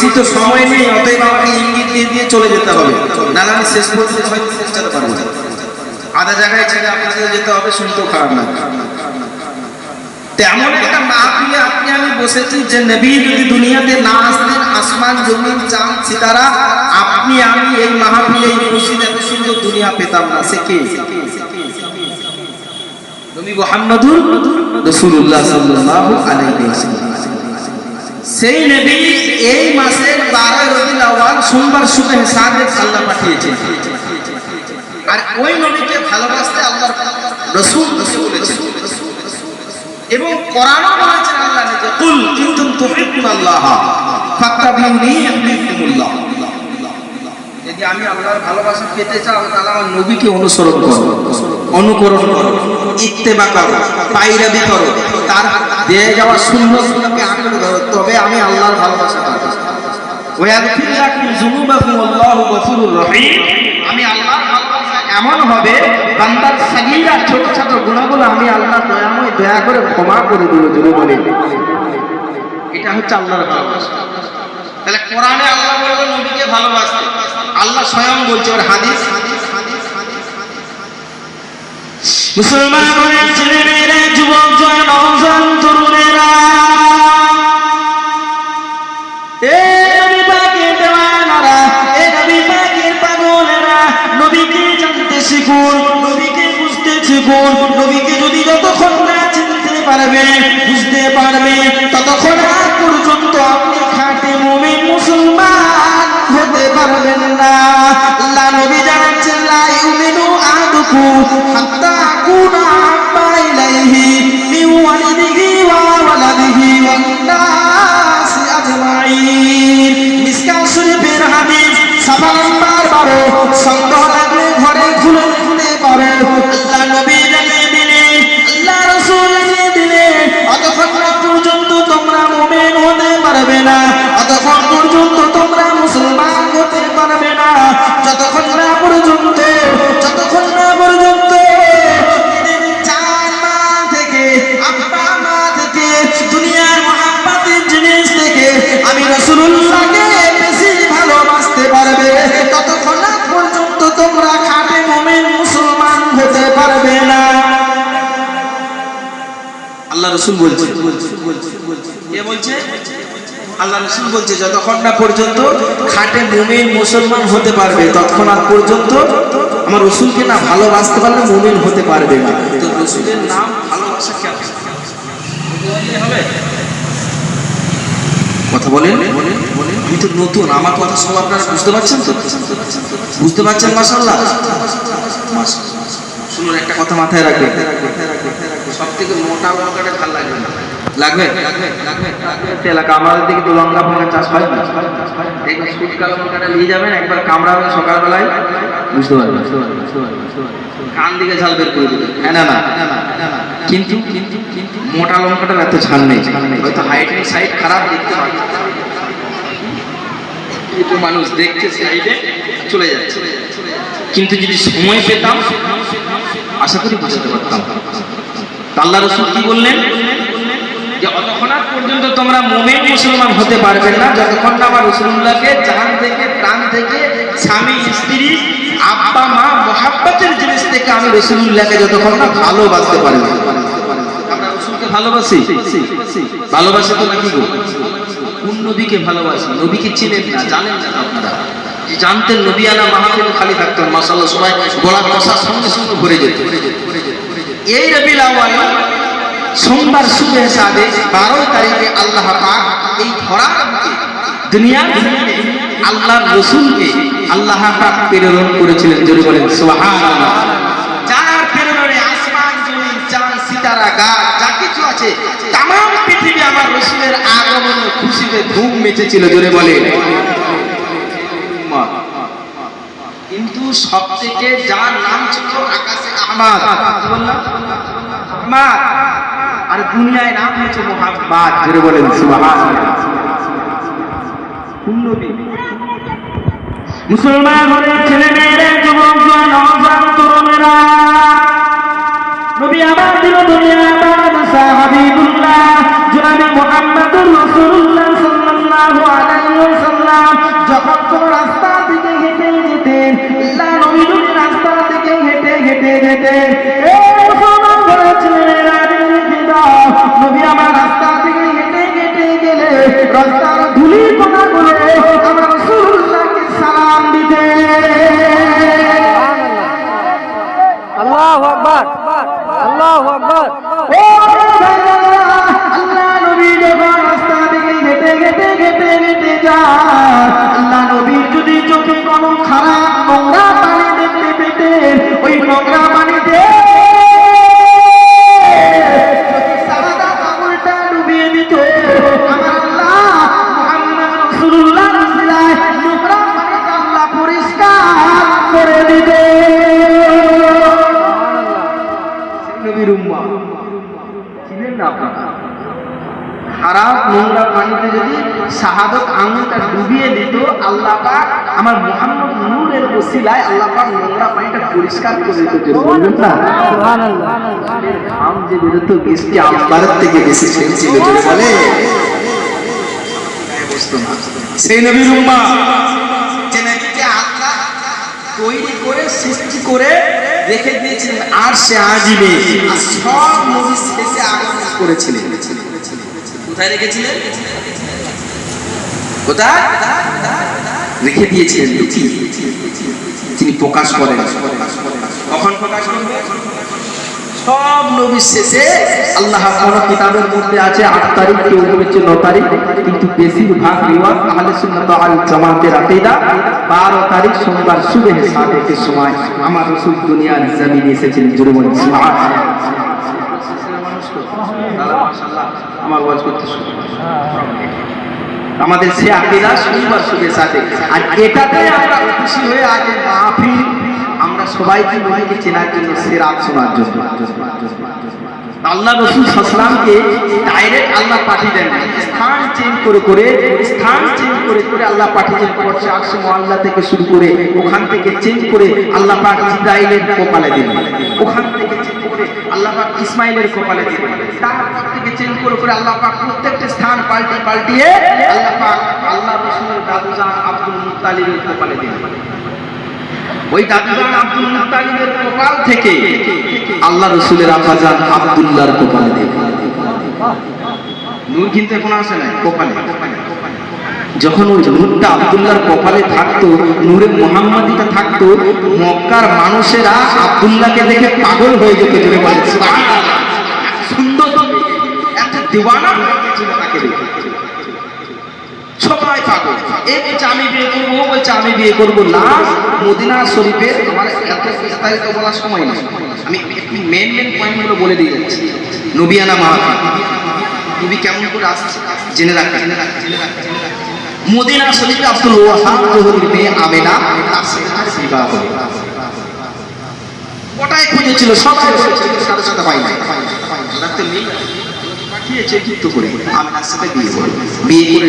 বেশি তো সময় নেই, অতএব আমাকে ইঙ্গিত দিয়ে দিয়ে চলে যেতে হবে। নাহলে আমি শেষ পর্যন্ত হয়তো পৌঁছাতে পারব না। আধা জায়গায় ছেড়ে আপনাকে যেতে হবে, শুনতেও খারাপ না। তেমন একটা মাহফিলে আপনি, আমি বসেছি যে নবী যদি দুনিয়াতে না আসতেন, আসমান, জমিন, চাঁদ, সিতারা, আপনি, আমি এই মাহফিলে এই মসজিদ এত সুন্দর দুনিয়া পেতাম না। সে কে? নবী মুহাম্মদুর রাসূলুল্লাহ সাল্লাল্লাহু আলাইহি ওয়াসাল্লাম। সেই নবী এই মাসের 12 রবিউল আউয়াল সোমবার সুবহে সাদেক আল্লাহ পাঠিয়েছেন। আর ওই নবীকে ভালোবাসতে আল্লাহর রাসূল বলেছেন এবং কোরআনও বলেছেন আল্লাহ যদি আমি ভালোবাসা চাও, তাহলে অনুসরণ করো, অনুকরণ করো, ইত্তেবা করো পাইরাবি করো তার দিয়ে যাওয়া সুন্নতকে আঁকড়ে ধরো তবে আমি আল্লাহর ভালোবাসা আমি এমন হবে ছোট আমি আল্লাহ দয়া করে ক্ষমা করে বলে এটা হচ্ছে আল্লাহর ভালোবাসা। তাহলে কোরআনে আল্লাহ ভালোবাসতে। আল্লাহ স্বয়ং বলছে, ওর হাদিস ছেলেমেয়েরা যুবক জয় নওজোয়ান তরুণেরা। এ নবী পাকের দেওয়ানারা শিখুন, নবীকে বুঝতে শিখুন, নবীকে যদি যতক্ষণ না চিনতে পারবে, বুঝতে পারবে, ততক্ষণ আগ পর্যন্ত আপনি খাঁটি মুমিন মুসলমান হতে পারবেন না। আল্লাহ নবী জানাচ্ছেন, লা ইলাইহি ওয়ালিদিহি ওয়া ওয়ালাদিহি ওয়ান নাসি আজমাইন মিসকাত শরীফের হাদিস বেশি ভালোবাসতে পারবে। ততক্ষণ পর্যন্ত তোমরা খাঁটি মুমিন মুসলমান হতে পারবে না। আল্লাহ রসুল বলছে কে বলছে, আল্লাহ রসুল বলছে, যতক্ষণ পর্যন্ত খাটে মুমিন মুসলমান হতে পারবে তৎক্ষণাৎ পর্যন্ত আমার রসুলকে না ভালোবাসতে পারলে মুমিন হতে পারবে না। তো রসুলের নাম ভালোবাসা কেন হবে কথা বলেন? আমি তো নতুন, আমার কথা সব আপনারা বুঝতে পারছেন তো? বুঝতে পারছেন মাসাল্লাহ শুনুন, একটা কথা মাথায় রাখবেন। সব থেকে মোটা লঙ্কাটা ভালো লাগবে না। লাগবে? এলাকা আমাদের দিকে তো লঙ্কা ফঙ্কা চাষ হয় না। দেখবেন শুটকা লঙ্কাটা নিয়ে যাবেন একবার কামড়াবেন সকালবেলায় বুঝতে পারবেন কান দিকে ঝাল বের করে দেবেন। হ্যাঁ না না। কিন্তু কিন্তু মোটা লঙ্কাটার এত ঝাল নেই। হয়তো হাইট সাইড খারাপ দেখতে পাবে একটু মানুষ দেখছে সাইডে চলে যাচ্ছে। কিন্তু যদি সময় পেতাম আশা করি বুঝতে পারতাম। আল্লাহ রসুল কি বললেন? পর্যন্ত তোমরা মোমেন মুসলমান হতে পারবে না। যতক্ষণ না আমার রসুল্লাহকে জান থেকে, প্রাণ থেকে, স্বামী, স্ত্রী, আব্বা, মা, মহাব্বতের জিনিস থেকে আমি রসুল্লাহকে যতক্ষণ না ভালোবাসতে পারব আমরা ভালোবাসি? ভালোবাসি তো নাকি কোন না না খালি সবাই ভরে এই সোমবার শুভে সাদে বারো তারিখে আল্লাহ পাক এই ধরা দুনিয়ার জমিনে আল্লাহর রসুলকে আল্লাহ পাক প্রেরণ করেছিলেন। জোরে বলেন সিতারা, গাছ, যা কিছু আছে পৃথিবী আমার খুশিতে মেচেছিল। জোরে বলে কিন্তু নাম আকাশে আর দুনিয়ায় নাম হয়েছে মোহাম্মদ। করে বলেন সুবহানাল্লাহ। মুসলমান ঘরের ছেলে মেয়েরা যুবক নওজোয়ান তরুণেরা। নবী আমার দিল দুনিয়া বাদশা হাবিবুল্লাহ জনাবি মুহাম্মদুর রাসূলুল্লাহ সাল্লাল্লাহু আলাইহি খারাপ নোংরা পানিতে যদি শাহাদত আঙুলটা ডুবিয়ে দিত, আল্লাহ পাক আমার মোহাম্মদ নূরের ওসিলায় আল্লাহ পাক নোংরা পানিটা পরিষ্কার করে দিত। নবীকে আল্লাহ তৈরি করে, সৃষ্টি করে রেখে আর সে আজিবে সব শেষে করেছিলেন। কোথায় রেখেছিলেন কোথায়? রেখে দিয়েছিলেন তিনি প্রকাশ করেন। কখন প্রকাশ সব আল্লাহ কিতাবের মধ্যে আছে আট তারিখ ন তারিখ, কিন্তু বেশিরভাগ রিওয়াজ আহলে সুন্নাত আল জামাতের আকীদা 12 তারিখ সোমবার সুবহে সাদেকের সময়। আমার রাসূল দুনিয়ার জমিনে এসেছিলেন আমার ওয়াজ করতে শুরু আমাদের সে আকিদা শনিবার সুখে সাথে। আর এটাতে আমরা খুশি হয়ে আগে মাহফিল, আমরা সবাইকে নবীকে চেনার জন্য সে রাত শোনার জন্য। আল্লাহ রসুল সাসলামকে ডাইরেক্ট আল্লাহ পাঠিয়ে দেন স্থান চেঞ্জ করে করে, স্থান চেঞ্জ করে করে আল্লাহ পাঠিয়ে দেন পড়ছে আকশে মোহাল্লা থেকে শুরু করে ওখান থেকে চেঞ্জ করে আল্লাহ পাক ইসরায়েলের কপালে দিলেন। ওখান থেকে করে আল্লাহ পাক ইসমাইলের কপালে দিলেন তারপর থেকে চেঞ্জ করে করে আল্লাহ পাক প্রত্যেকটা স্থান পাল্টে পাল্টিয়ে আল্লাহ পাক আল্লাহ রসুলের দাদুজান আব্দুল মুত্তালিবের কপালে দিলেন ওই দাদুজান আব্দুল মুত্তালিবের কপাল থেকে আল্লাহ রসুলের আব্বাজান আব্দুল্লাহর কপালে দিলেন নূর কিন্তু এখন আসে না কপালে। যখন ওই নূরটা আব্দুল্লাহর কপালে থাকতো, নূরে মোহাম্মদিটা থাকতো, মক্কার মানুষেরা আব্দুল্লাহকে দেখে পাগল হয়ে যেত জোরে বলে সুন্দর। একটা সবাই বিয়ে করব বলছে, আমি বিয়ে করব। এত বলার সময় আমি মেন মেন পয়েন্টগুলো বলে দিয়ে যাচ্ছি। নবিয়ানা কেমন করে আসছে? জেনে রাখবে জেনে জেনে রাখবে মদিনা শরীফে আব্দুল ওয়াহাব জহুরির মেয়ে আমেনা তার সাথে বিবাহ। হলো ওটাই খুঁজেছিল বলেছিল সাথে সাথে পাই নাই যুক্ত করে। সাথে বিয়ে করে।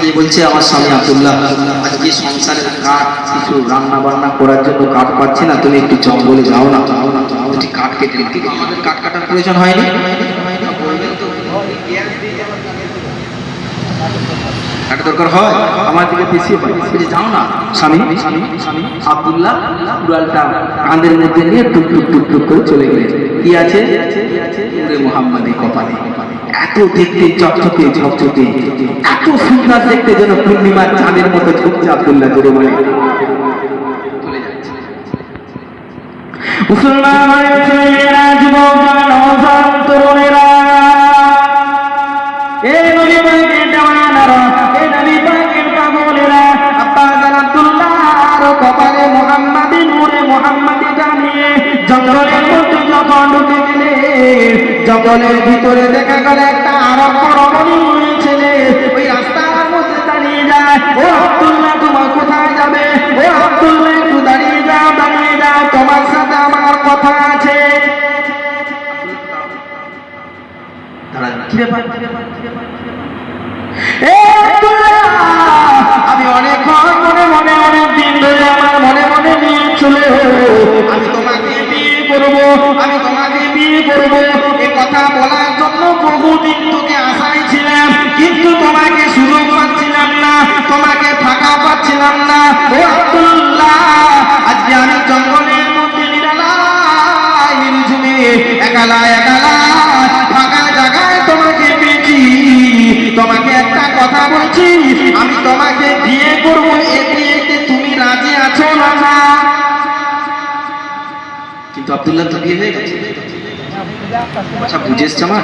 গিয়ে বলছে, আমার সংসারের কাঠ কিছু রান্না বান্না করার জন্য কাঠ পাচ্ছি না। তুমি একটু যাও না। না কাঠ কেটে আমাদের কাঠ কাটার প্রয়োজন হয়নি বলবেন তো একটা দরকার হয়, আমার দিকে পিছিয়ে পড়ে। যাও না, স্বামী। আব্দুল্লাহ কাঁধের মধ্যে নিয়ে টুক টুক টুক টুক করে চলে কি আছে? কপালে। এত দেখতে চকচকে, ঝকঝকে, এত সুন্দর দেখতে যেন পূর্ণিমার চাঁদের মতো ঝুঁকছে আব্দুল্লাহ নওজোয়ান তরুণেরা। জঙ্গলের ভিতরে দেখা গেল একটা আরব রমণী ছেলে ওই রাস্তার মধ্যে দাঁড়িয়ে যায়। ও আব্দুল্লাহ তোমার কোথায় যাবে? ও আব্দুল্লাহ একটু দাঁড়িয়ে যাও দাঁড়িয়ে যাও। তোমার সাথে আমার কথা আছে। আমি অনেকক্ষণ মনে মনে অনেক দিন ধরে আমার মনে মনে নিয়ে চলে আমি তোমাকে বিয়ে করব, আমি তোমাকে করব, এ কথা বলার জন্য বহুদিন তোকে আশায় ছিলাম, কিন্তু তোমাকে সুযোগ পাচ্ছিলাম না, তোমাকে ফাঁকা পাচ্ছিলাম না। আব্দুল্লাহ, আজকে আমি একালা একালা ফাঁকা জায়গায় তোমাকে পেয়েছি। তোমাকে একটা কথা বলছি, আমি তোমাকে বিয়ে করব এ তুমি রাজি আছো না? কিন্তু আব্দুল্লাহ তো বিয়ে হয়ে গেছে। আচ্ছা বুঝে এসছে আমার?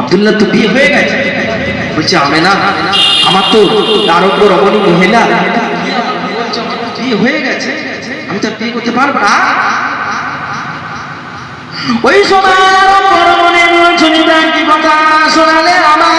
আব্দুল্লাহ তো বিয়ে হয়ে গেছে। বলছে আমি না আমার তো আরোগ্য রমণী মহিলা। বিয়ে হয়ে গেছে, আমি তো বিয়ে করতে পারব না। ওই সময় কি কথা শোনালে আমার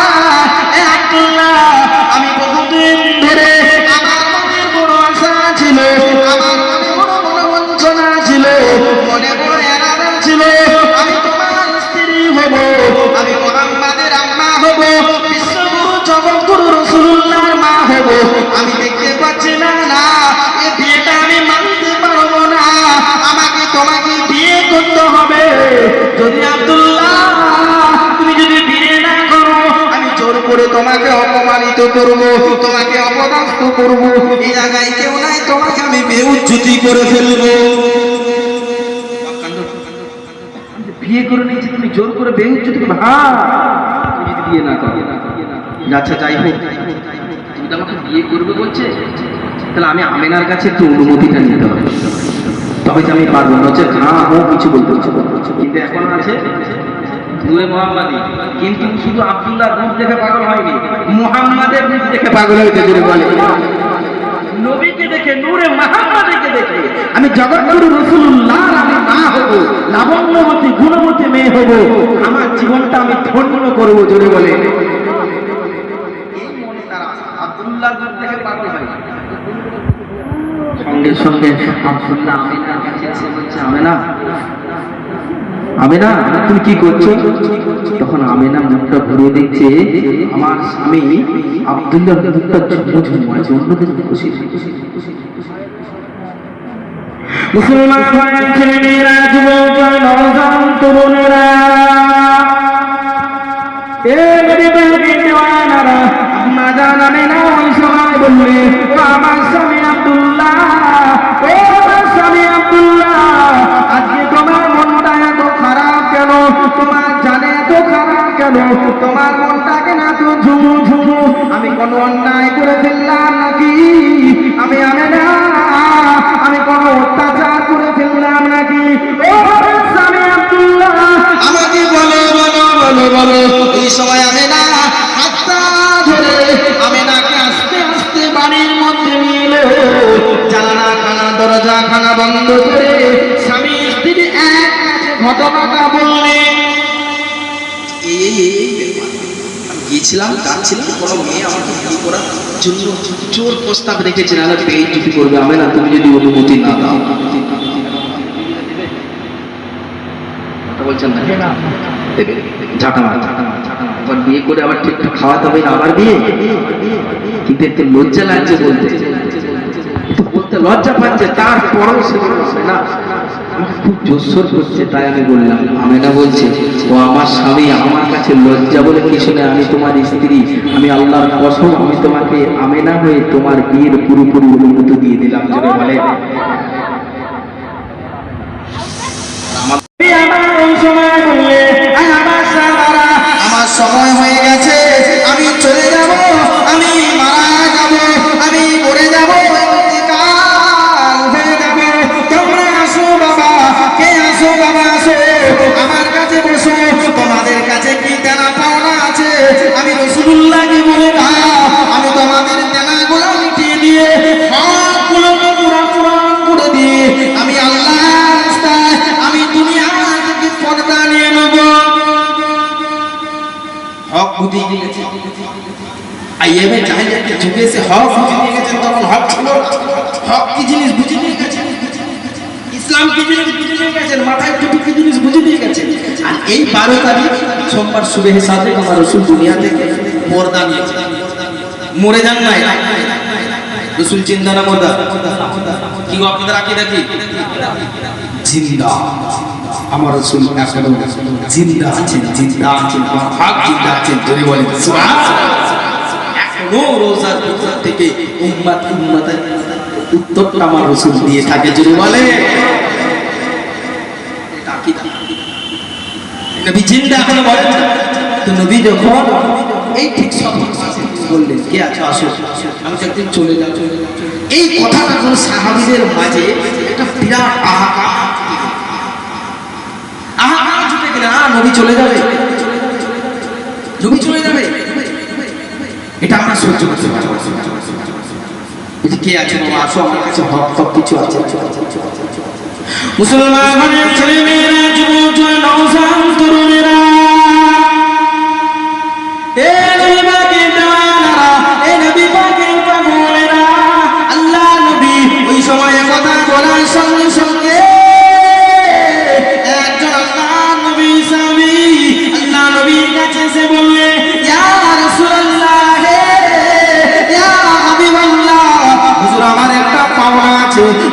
তুমি যদি বিয়ে না করো আমি জোর করে তোমাকে অপমানিত করব তোমাকে অপদস্থ করব। এই জায়গায় কেউ নাই তোমাকে আমি বেউজ্জুতি করে ফেলব। বিয়ে করে নিয়েছি তুমি জোর করে বেউচ্ছ তুমি হ্যাঁ বিয়ে না করো। আচ্ছা যাই হোক তুমি আমাকে বিয়ে করবে বলছে তাহলে আমি আমেনার কাছে একটু অনুমতিটা নিতে হবে। তবে আমি পারব না। হচ্ছে হ্যাঁ ও কিছু বলতে কিন্তু এখন আছে আমি জগৎগুরু রসুল্লাহ, আমি মা হব লাবণ্যবতী গুণবতী মেয়ে হব। আমার জীবনটা আমি ধন্য করব জোরে বলে। আব্দুল্লাহ দেখে পাগল সঙ্গে সঙ্গে এসে বলছে, আমেনা তুমি কি করছ? তখন আমেনা মুখটা ঘুরিয়ে দেখছে, আমার স্বামী আব্দুল্লাহ মুখটা ঝুমঝুম আছে অন্যদের খুশি মুসলমান ভাই, ছেলেমেয়েরা, যুবক নওজোয়ান তরুণেরা, এ মেরে বেটি দেওয়ানারা আম্মা জান, আমেনা ওই সময় বললে, আমার তোমার জানে এত খারাপ কেন? তোমার মনটা কেন তো ঝুমু ঝুমু আমি কোন অন্যায় করে ফেললাম নাকি? আমি আমেনা। আমি কোন অত্যাচার করে ফেললাম নাকি? ও আব্দুল্লাহ, আমাকে বলো বলো বলো বলো। এই সময় আমি না ধরে আমি নাকে আস্তে আস্তে বাড়ির মধ্যে নিয়ে এলো। জানালা খানা দরজা খানা বন্ধ করে স্বামী স্ত্রী এক ঘটনাটা বললেন। গিয়েছিলাম কোনো মেয়ে আমাকে বিয়ে করার জন্য জোর প্রস্তাব রেখেছে, নাহলে পেয়ে করবে আমি না তুমি যদি অনুমতি না দাও। বলছেন না? বিয়ে করে আবার ঠিকঠাক খাওয়াতে হবে না, আবার বিয়ে? কিন্তু একটু লজ্জা লাগছে বলতে। লজ্জা পাচ্ছে তারপরেও সে না? খুব জোসর করছে, তাই আমি বললাম, আমেনা বলছে, ও আমার স্বামী, আমার কাছে লজ্জা বলে কিছু নেই আমি তোমার স্ত্রী, আমি আল্লাহর কসম, আমি তোমাকে আমেনা হয়ে তোমার বিয়ের পুরোপুরি অনুমতি দিয়ে দিলাম বলে। রসুল্লাহকে আমি তোমাদের আমি দুনিয়া নিয়ে নেব। হক বুঝে গেছে আইএমএ জাহিলিয়াতে যুগে এসে হক তখন হক ছিল। হক কি জিনিস বুঝে নিয়ে গেছেন ইসলাম কি জিনিস বুঝে গেছেন মাথায় টুপি জিনিস বুঝে নিয়ে গেছেন আর এই বারো তারিখ সোমবার শুভে হিসাবে আমার রসুল দুনিয়া থেকে পর্দা নিয়েছে মরে যান নাই। রসুল চিন্তা না মর্দা? কি আপনাদের আকিদা কি? জিন্দা। আমার রসুল এখনও জিন্দা আছেন জিন্দা আছেন ভাগ জিন্দা আছেন যদি বলেন এখনও রোজার ভিতর থেকে উম্মাত উম্মাতের উত্তরটা আমার রসুল দিয়ে থাকে যদি বলে। নবী জিন্দা এখনও বলেন। তো নবী যখন এই ঠিক সব বললেন। কে আছো? আসো। আমি একদিন চলে যাও এই কথাটা কোন সাহাবিদের মাঝে একটা বিরাট আহাকার আহাকার ছুটে গেলে আ নবী চলে যাবে। নবী চলে যাবে। এটা আমরা সহ্য করতে পারব কে আছে বাবা, আসো, আমার কাছে হক সব কিছু আছে। মুসলমানের ছেলে মেয়েরা নওজোয়ান তরুণেরা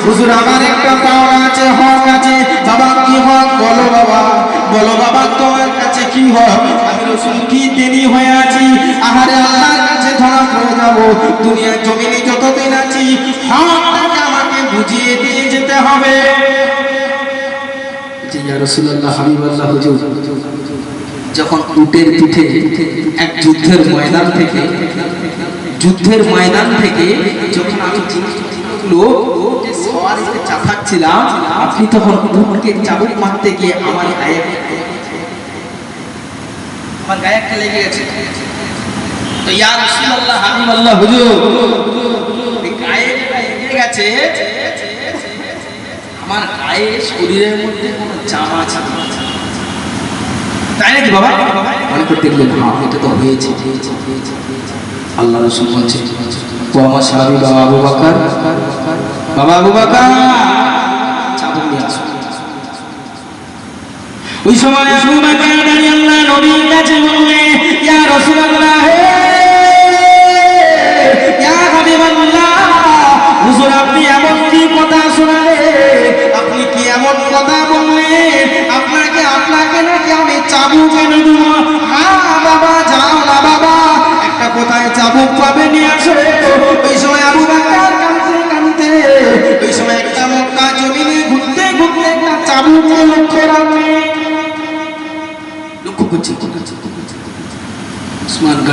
হুজুর আমার একটা পাওনা আছে হক আছে। বাবা, কি হক? বলো বাবা বলো বাবা তোমার কাছে কি হক? হয়ে আছি। আহারে আল্লাহর কাছে ধরা পড়ে দুনিয়ার জমিনে যতদিন আছি আমাকে বুঝিয়ে দিয়ে যেতে হবে। যখন উটের পিঠে এক যুদ্ধের ময়দান থেকে, যুদ্ধের ময়দান থেকে যখন আমি চাপাচ্ছিলাম, আপনি তখন উটকে চাবুক মারতে গিয়ে আমার গায়ে আমার গায়ে একটা লেগে গেছে। তো ইয়া রাসূলুল্লাহ হুজুর গায়ে লেগে গেছে, আমার গায়ে শরীরের মধ্যে কোনো জামা তাই নাকি বাবা? করতে গেলেন হ্যাঁ এটা তো হয়েছে। আল্লাহ রসুল বলছে আমার বাবা আবু বাকার, বাবা আবু বাকার নিয়ে আসো। ওই সময় আবু বকর রাদিয়াল্লাহু নবীর কাছে বললে ইয়া রাসূলুল্লাহ হে ইয়া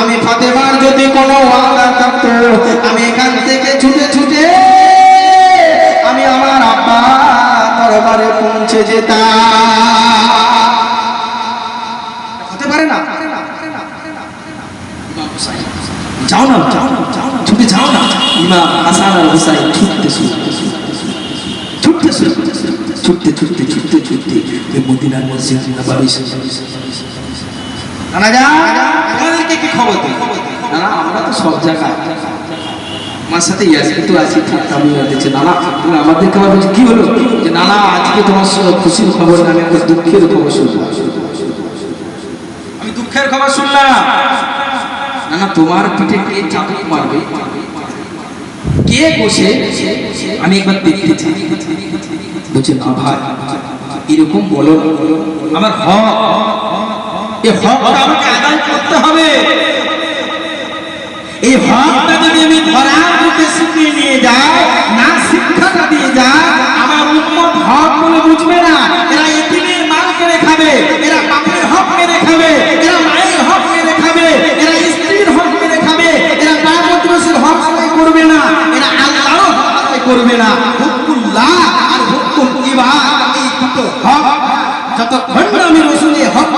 আমি ফাতেমার যদি কোনো অর্ডার থাকতো, আমি এখান থেকে ছুটে ছুটে আমি আমার আব্বা দরবারে পৌঁছে যেতাম। হতে পারে না? যাও না যাও না যাও না, ছুটে যাও না। ইমাম হাসান আর হুসাইন, ছুটতে শুরু ছুটতে শুরু ছুটতে ছুটতে ছুটতে ছুটতে। মদিনার মসজিদ নবাবি নানা যা তোমাদেরকে কি খবর না আমরা তো সব জায়গায়। আমার সাথে ইয়াসিন তো আছি ঠাট্টা মিয়া দিচ্ছে নানা আমাদেরকে আবার বলছে কি হলো? যে নানা আজকে তোমার খুশির খবর না আমি একটা দুঃখের খবর শুনব আমি দুঃখের খবর শুনলাম। না না তোমার পিঠে কে চাবুক মারবে? কে বসে? আমি একবার চাই বলছে না ভাই এরকম বলো। আমার হক। এই হকটা আদায় করতে হবে। এই হকটা যদি আমি ধরার শিখিয়ে নিয়ে যাই না শিক্ষাটা দিয়ে যাই আমার হক বুঝবে না। এরা এতিমের মাল কেড়ে খাবে এরা বাপের হক কেড়ে খাবে মায়ের হক কেড়ে খাবে এরা স্ত্রীর হক কেড়ে খাবে এরা পাড়া প্রতিবেশীর হক আদায় করবে না, এরা আল্লাহর হক করবে না। হুকুল্লাহ আর হুকুম ইবাদ এই দুটো হক যতক্ষণ আমি রসুলের হকটাকে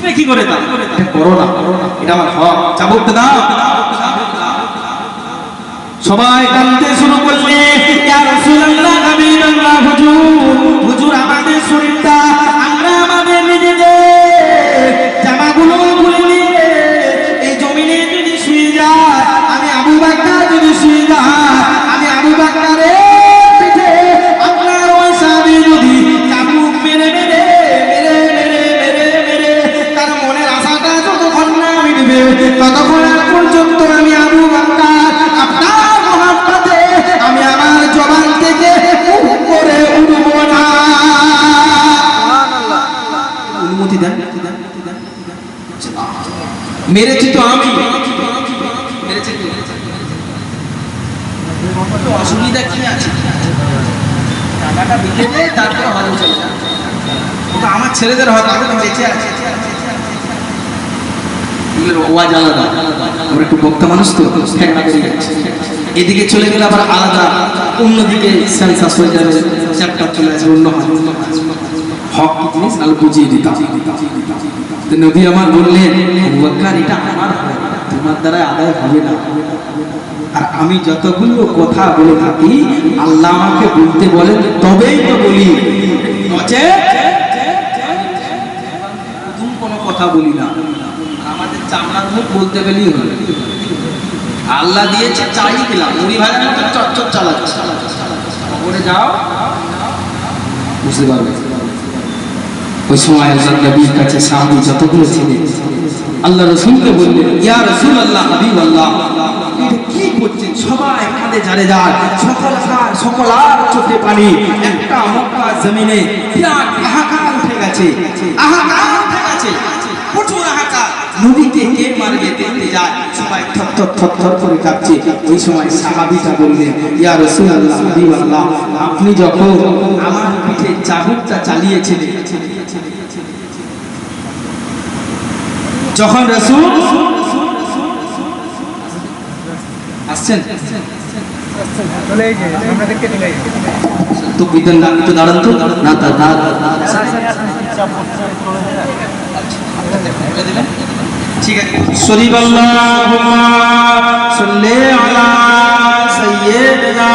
বুঝবে কি করে এটা করো না, এটা আমার হক। চাবুক দাও। সবাই কাঁদতে শুরু করলে হুজুর আমাদের শরীরটা এগুলোর ওয়াজ আলাদা। আমরা একটু বক্তা মানুষ তো এদিকে চলে গেলে আবার আলাদা। অন্যদিকে সেন্সাস হয়ে যাবে, চ্যাপ্টার চলে আসবে, অন্য হক জিনিস? নাহলে বুঝিয়ে দিতাম। নবী আমার বললেন এটা আমার তোমার দ্বারা আদায় হবে না। আর আমি যতগুলো কথা বলে থাকি, আল্লাহ আমাকে বলতে বলেন, তবেই তো বলি। কোনো কথা বলি না। চামড়ার মুখ বলতে গেলেই হলো। আল্লাহ দিয়েছে, চাই দিলাম। মুড়ি ভাজার মতো চচ্চর চালাচ্ছে। যাও। বুঝতে পারবে? ওই সময় নবীর কাছে সাহাবি যতগুলো ছিলেন, আল্লাহ রসুলকে বললেন, ইয়া রসুল আল্লাহ হাবিব আল্লাহ কি করছেন? সবাই কাঁদে জারে যার সকল সকল আর চোখে পানি। একটা মক্কা জমিনে বিরাট হাহাকার উঠে গেছে। হাহাকার উঠে গেছে। প্রচুর হাহাকার। নবীকে কে মারবে দেখতে যায় সবাই থর থর থর থর করে কাঁপছে ওই সময় সাহাবিটা বললেন ইয়া রাসূলুল্লাহ হাবিবাল্লাহ আপনি যখন আমার পিঠে চাবুকটা চালিয়েছিলেন যখন রাসূল আসছেন তো বিধান না একটু দাঁড়ান তো না তা না ঠিক আছে। শরীফ আল্লাহুম্মা সাল্লি আলা সাইয়্যিদিনা